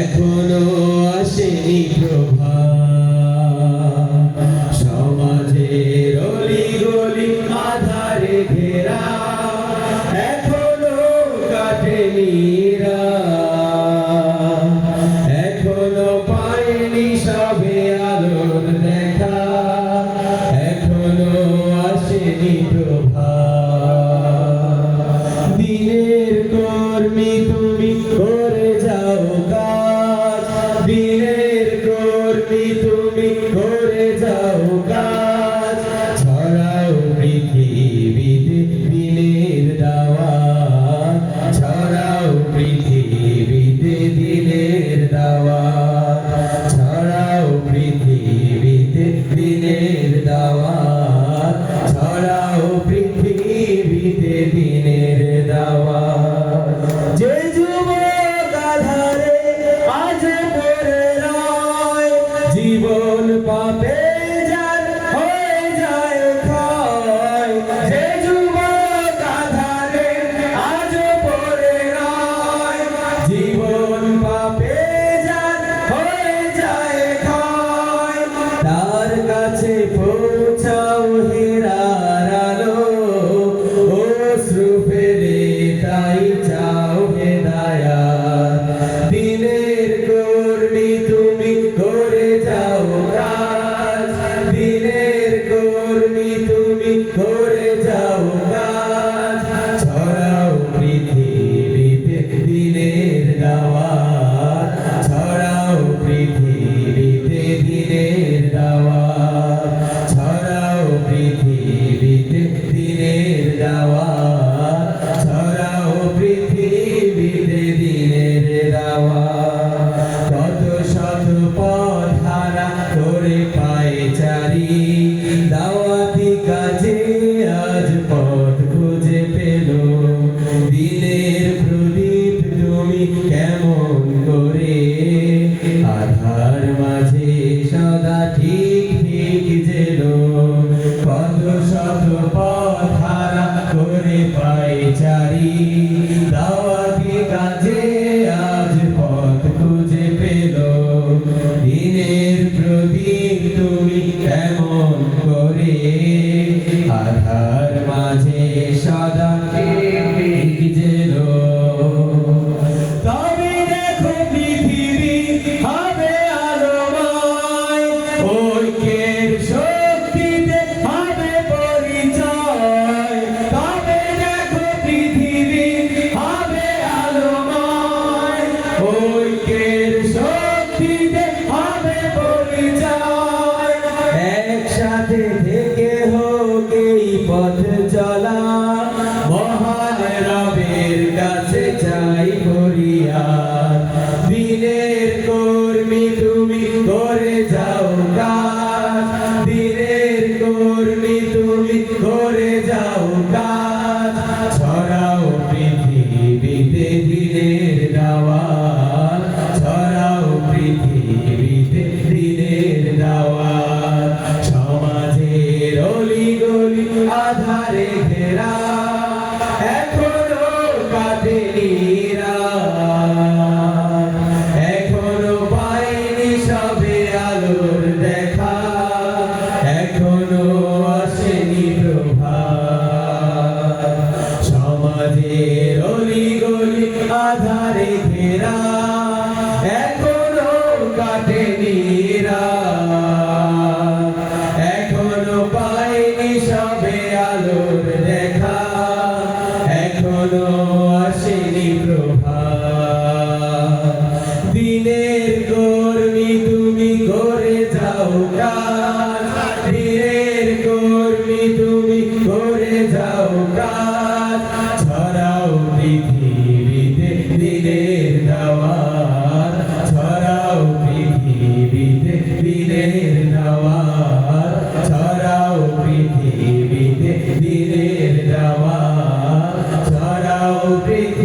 এখনও আসেনি প্রভা। সমাজের অলি গলি আধারে ঘেরা। এখনও কাটেনি এখনও পায়নি সবে আলোর দেখা। এখনও আসেনি প্রভা। দিনের কর্মী তুমি জীবন পাপে যান হয়ে যায় ক্ষয়। যে পরে রয়। জীবন পাপে যান হয়ে যায় কাছে পৌঁছাও a ti. দিনের দাওয়াত ছড়াও পৃথিবীতে দিনের দাওয়াত। সমাজের অলি গলি আধারে ঘেরা দিনের কর্মী, তুমি করে যাও কাজ দিনের কর্মী, তুমি করে যাও কাজ ছড়াও পৃথিবীতে দিনের দাওয়ার। ছড়াও পৃথিবীতে দিনের দাওয়ার। ছড়াও পৃথিবীতে দিনের দাওয়ার। ছড়াও পৃথিবী